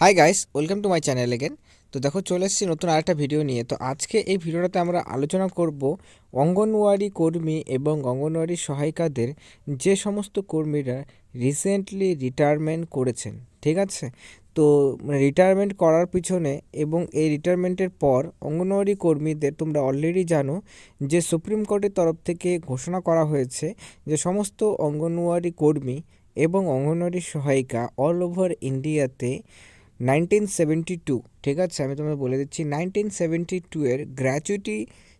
Hi guys welcome to my channel again তো দেখো, চলে এসেছি নতুন আরেকটা ভিডিও নিয়ে। তো আজকে এই ভিডিওটাতে আমরা আলোচনা করব অঙ্গনওয়াড়ি কর্মী এবং অঙ্গনওয়াড়ি সহায়িকাদের যে সমস্ত কর্মীরা রিসেন্টলি রিটায়ারমেন্ট করেছেন, ঠিক আছে? তো রিটায়ারমেন্ট করার পিছনে এবং এই রিটায়ারমেন্টের পর অঙ্গনওয়াড়ি কর্মীদের তোমরা অলরেডি জানো যে সুপ্রিম কোর্টের তরফ থেকে ঘোষণা করা হয়েছে যে সমস্ত অঙ্গনওয়াড়ি কর্মী এবং অঙ্গনওয়াড়ি সহায়িকা অল ওভার ইন্ডিয়াতে নাইনটিন সেভেন্টি টু, ঠিক আছে? আমি তোমাকে বলে দিচ্ছি, নাইনটিন সেভেন্টি টু এর গ্র্যাচুইটি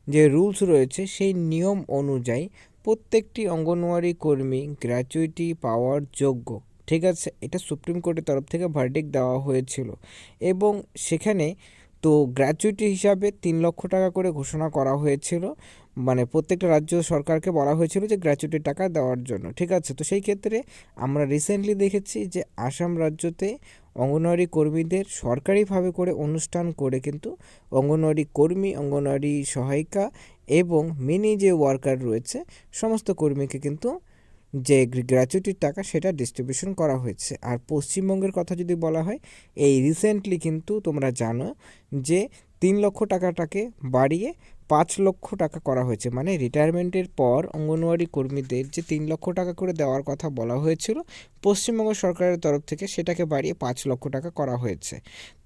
যে রুলস রয়েছে, সেই নিয়ম অনুযায়ী প্রত্যেকটি অঙ্গনওয়াড়ি কর্মী গ্র্যাচুইটি পাওয়ার যোগ্য, ঠিক আছে? এটা সুপ্রিম কোর্টের তরফ থেকে ভার্ডিক দেওয়া হয়েছিল। এবং সেখানে তো গ্র্যাচুইটি হিসাবে তিন লক্ষ টাকা করে ঘোষণা করা হয়েছিল। মানে প্রত্যেকটা রাজ্য সরকারকে বলা হয়েছিল যে গ্র্যাচুইটির টাকা দেওয়ার জন্য, ঠিক আছে? তো সেই ক্ষেত্রে আমরা রিসেন্টলি দেখেছি যে আসাম রাজ্যতে অঙ্গনওয়াড়ি কর্মীদের সরকারিভাবে করে অনুষ্ঠান করে কিন্তু অঙ্গনওয়াড়ি কর্মী, অঙ্গনওয়াড়ি সহায়িকা এবং মিনি যে ওয়ার্কার রয়েছে, সমস্ত কর্মীকে কিন্তু যে গ্র্যাচুইটির টাকা সেটা ডিস্ট্রিবিউশন করা হয়েছে। আর পশ্চিমবঙ্গের কথা যদি বলা হয়, এই রিসেন্টলি কিন্তু তোমরা জানো যে তিন লক্ষ টাকাটাকে বাড়িয়ে পাঁচ লক্ষ টাকা করা হয়েছে। মানে রিটায়ারমেন্টের পর অঙ্গনওয়াড়ি কর্মীদের যে তিন লক্ষ টাকা করে দেওয়ার কথা বলা হয়েছিল, পশ্চিমবঙ্গ সরকারের তরফ থেকে সেটাকে বাড়িয়ে পাঁচ লক্ষ টাকা করা হয়েছে।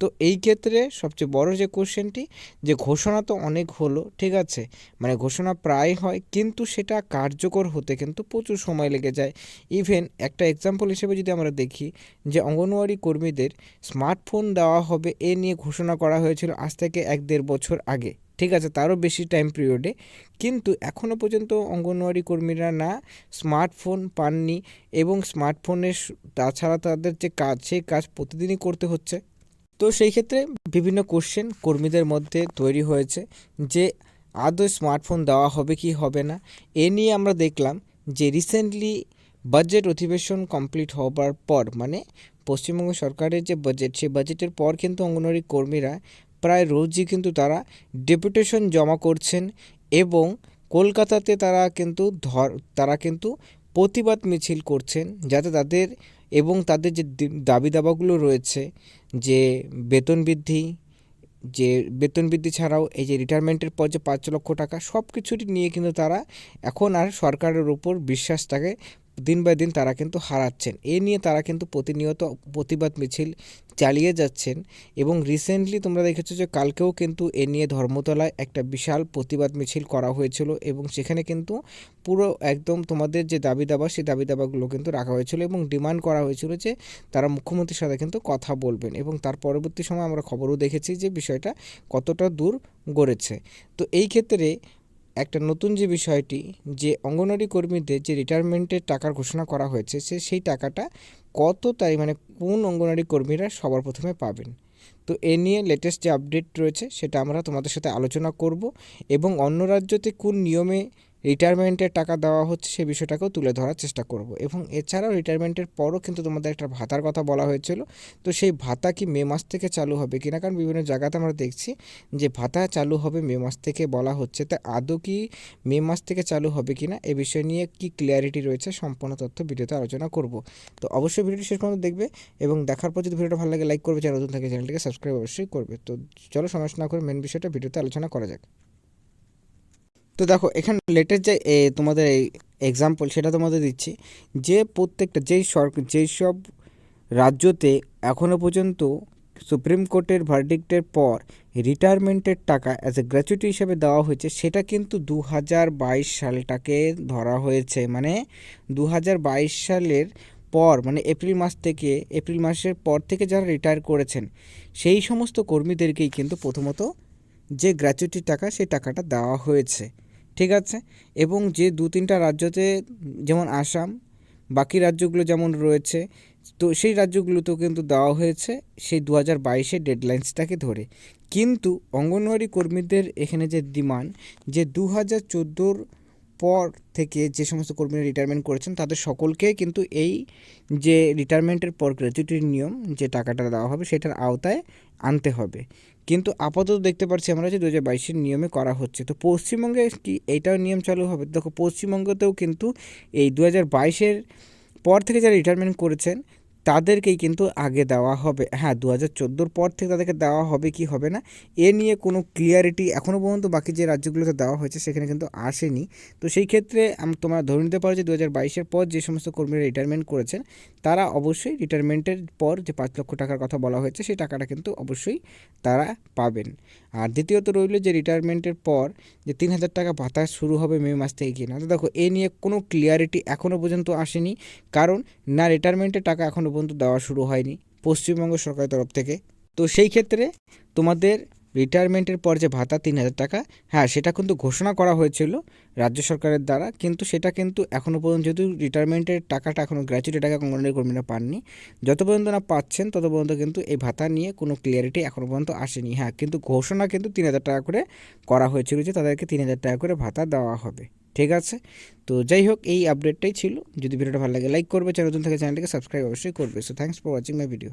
তো এই ক্ষেত্রে সবচেয়ে বড় যে কোশ্চেনটি যে ঘোষণা তো অনেক হলো, ঠিক আছে? মানে ঘোষণা প্রায় হয়, কিন্তু সেটা কার্যকর হতে কিন্তু প্রচুর সময় লেগে যায়। ইভেন একটা এক্সাম্পল হিসেবে যদি আমরা দেখি, যে অঙ্গনওয়াড়ি কর্মীদের স্মার্টফোন দেওয়া হবে, এ নিয়ে ঘোষণা করা হয়েছিল আজ থেকে এক দেড় বছর আগে। ঠিক আছে, তারও বেশি টাইম পিরিয়ডে কিন্তু এখনও পর্যন্ত অঙ্গনওয়াড়ি কর্মীরা না স্মার্টফোন পাননি এবং স্মার্টফোনের তাছাড়া তাদের যে কাজ, সেই কাজ প্রতিদিনই করতে হচ্ছে। তো সেই ক্ষেত্রে বিভিন্ন কোশ্চেন কর্মীদের মধ্যে তৈরি হয়েছে যে, আদৌ স্মার্টফোন দেওয়া হবে কি হবে না? এ নিয়ে আমরা দেখলাম যে রিসেন্টলি বাজেট অধিবেশন কমপ্লিট হবার পর মানে পশ্চিমবঙ্গ সরকারের যে বাজেট সেই বাজেটের পর কিন্তু অঙ্গনওয়াড়ি কর্মীরা প্রায় রোজই কিন্তু তারা ডেপুটেশন জমা করছেন এবং কলকাতাতে তারা কিন্তু ধর, তারা কিন্তু প্রতিবাদ মিছিল করছেন যাতে তাদের এবং তাদের যে দাবি দাবাগুলো রয়েছে যে বেতন বৃদ্ধি, যে বেতন বৃদ্ধি ছাড়াও এই যে রিটায়ারমেন্টের পর যে পাঁচ লক্ষ টাকা সব কিছুটি নিয়ে কিন্তু তারা এখন আর সরকারের উপর বিশ্বাসটাকে দিন বাই দিন তারা কিন্তু হারাচ্ছেন। এ নিয়ে তারা কিন্তু প্রতিনিয়ত প্রতিবাদ মিছিল চালিয়ে যাচ্ছেন এবং রিসেন্টলি তোমরা দেখেছ যে কালকেও কিন্তু এ নিয়ে ধর্মতলায় একটা বিশাল প্রতিবাদ মিছিল করা হয়েছিল এবং সেখানে কিন্তু পুরো একদম তোমাদের যে দাবি দাবা সেই দাবি দাবাগুলো কিন্তু রাখা হয়েছিল এবং ডিমান্ড করা হয়েছিল যে তারা মুখ্যমন্ত্রীর সাথে কিন্তু কথা বলবেন এবং তার পরবর্তী সময় আমরা খবরও দেখেছি যে বিষয়টা কতটা দূর গড়েছে। তো এই ক্ষেত্রে একটা নতুন যে বিষয়টি যে অঙ্গনওয়াড়ি কর্মীদের যে রিটায়ারমেন্টের টাকার ঘোষণা করা হয়েছে, সে সেই টাকাটা কত তারিখ মানে কোন অঙ্গনওয়াড়ি কর্মীরা সবার প্রথমে পাবেন? তো এ নিয়ে লেটেস্ট যে আপডেট রয়েছে, সেটা আমরা তোমাদের সাথে আলোচনা করব এবং অন্য রাজ্যতে কোন নিয়মে রিটায়ারমেন্টের টাকা দেওয়া হচ্ছে সে বিষয়টাকেও তুলে ধরার চেষ্টা করব। এবং এছাড়াও রিটায়ারমেন্টের পরও কিন্তু তোমাদের একটা ভাতার কথা বলা হয়েছিল। তো সেই ভাতা কি মে মাস থেকে চালু হবে কিনা? কারণ বিভিন্ন জায়গাতে আমরা দেখছি যে ভাতা চালু হবে মে মাস থেকে বলা হচ্ছে। তা আদৌ কি মে মাস থেকে চালু হবে কিনা? এ বিষয় নিয়ে কি ক্লিয়ারিটি রয়েছে? সম্পূর্ণ তথ্য ভিডিওতে আলোচনা করব। তো অবশ্যই ভিডিওটি শেষ পর্যন্ত দেখবে এবং দেখার পর যদি ভিডিওটা ভালো লাগে লাইক করবে। চ্যানেল নতুন থাকে, চ্যানেলটিকে সাবস্ক্রাইব অবশ্যই করবে। তো চলো সমস্যা না করে মেন বিষয়টা ভিডিওতে আলোচনা করা যাক। তো দেখো, এখানে লেটেস্ট যে তোমাদের এই এক্সাম্পল সেটা তোমাদের দিচ্ছি। যে প্রত্যেকটা, যেই সরকার যেই সব রাজ্যতে এখনও পর্যন্ত সুপ্রিম কোর্টের ভার্ডিক্টের পর রিটায়ারমেন্টের টাকা অ্যাজ এ গ্র্যাচুইটি হিসেবে দেওয়া হয়েছে, সেটা কিন্তু দু হাজার বাইশ সালটাকে ধরা হয়েছে। মানে দু হাজার বাইশ সালের পর মানে এপ্রিল মাস থেকে, এপ্রিল মাসের পর থেকে যারা রিটায়ার করেছেন, সেই সমস্ত কর্মীদেরকেই কিন্তু প্রথমত যে গ্র্যাচুইটির টাকা, সেই টাকাটা দেওয়া হয়েছে। ঠিক আছে? এবং যে দু তিনটা রাজ্যতে, যেমন আসাম, বাকি রাজ্যগুলো যেমন রয়েছে, তো সেই রাজ্যগুলোতেও কিন্তু দেওয়া হয়েছে সেই দু হাজার বাইশের ডেডলাইন্সটাকে ধরে। কিন্তু অঙ্গনওয়াড়ি কর্মীদের এখানে যে ডিমান্ড, যে দু হাজার চোদ্দোর পর থেকে যে সমস্ত কর্মীরা রিটায়ারমেন্ট করেছেন, তাদের সকলকে কিন্তু এই যে রিটায়ারমেন্টের পর গ্র্যাচুইটির নিয়ম, যে টাকাটা দেওয়া হবে, সেটার আওতায় আনতে হবে। কিন্তু আপাতত দেখতে পাচ্ছি আমরা যে দু হাজার বাইশের নিয়মে করা হচ্ছে। তো পশ্চিমবঙ্গে কি এইটাও নিয়ম চালু হবে? দেখো, পশ্চিমবঙ্গতেও কিন্তু এই দু হাজার বাইশের পর থেকে যারা রিটায়ারমেন্ট করেছেন তাদেরকেই কিন্তু আগে দেওয়া হবে। হ্যাঁ দু হাজার চোদ্দোর পর থেকে তাদেরকে দেওয়া হবে কি হবে না, এ নিয়ে কোনো ক্লিয়ারিটি এখনও পর্যন্ত বাকি যে রাজ্যগুলোতে দেওয়া হয়েছে সেখানে কিন্তু আসেনি। তো সেই ক্ষেত্রে তোমরা ধরে নিতে পারো যে দু হাজার বাইশের পর যে সমস্ত কর্মীরা রিটায়ারমেন্ট করেছেন, তারা অবশ্যই রিটায়ারমেন্টের পর যে পাঁচ লক্ষ টাকার কথা বলা হয়েছে সেই টাকাটা কিন্তু অবশ্যই তারা পাবেন। আর দ্বিতীয়ত রইল যে রিটায়ারমেন্টের পর যে তিন হাজার টাকা ভাতা শুরু হবে মে মাস থেকে কিনা। তো দেখো, এ নিয়ে কোনো ক্লিয়ারিটি এখনও পর্যন্ত আসেনি, কারণ না রিটায়ারমেন্টের টাকা এখনও পর্যন্ত দেওয়া শুরু হয়নি পশ্চিমবঙ্গ সরকারের তরফ থেকে। তো সেই ক্ষেত্রে তোমাদের রিটায়ারমেন্টের পর যে ভাতা তিন হাজার টাকা হ্যাঁ সেটা কিন্তু ঘোষণা করা হয়েছিল রাজ্য সরকারের দ্বারা, কিন্তু সেটা কিন্তু এখনও পর্যন্ত যেহেতু রিটায়ারমেন্টের টাকাটা এখনও গ্র্যাচুইটি টাকা অঙ্গনওয়াড়ি কর্মীরা পাননি, যত পর্যন্ত না পাচ্ছেন তত পর্যন্ত কিন্তু এই ভাতা নিয়ে কোনো ক্লিয়ারিটি এখনও পর্যন্ত আসেনি। হ্যাঁ কিন্তু ঘোষণা কিন্তু তিন হাজার টাকা করে করা হয়েছিল যে তাদেরকে তিন হাজার টাকা করে ভাতা দেওয়া হবে। ঠিক আছে? তো যাই হোক, এই আপডেটটাই ছিল। যদি ভিডিওটা ভালো লাগে লাইক করবে। চ্যানেল থেকে চ্যানেলটাকে সাবস্ক্রাইব অবশ্যই করবে। So thanks for watching my video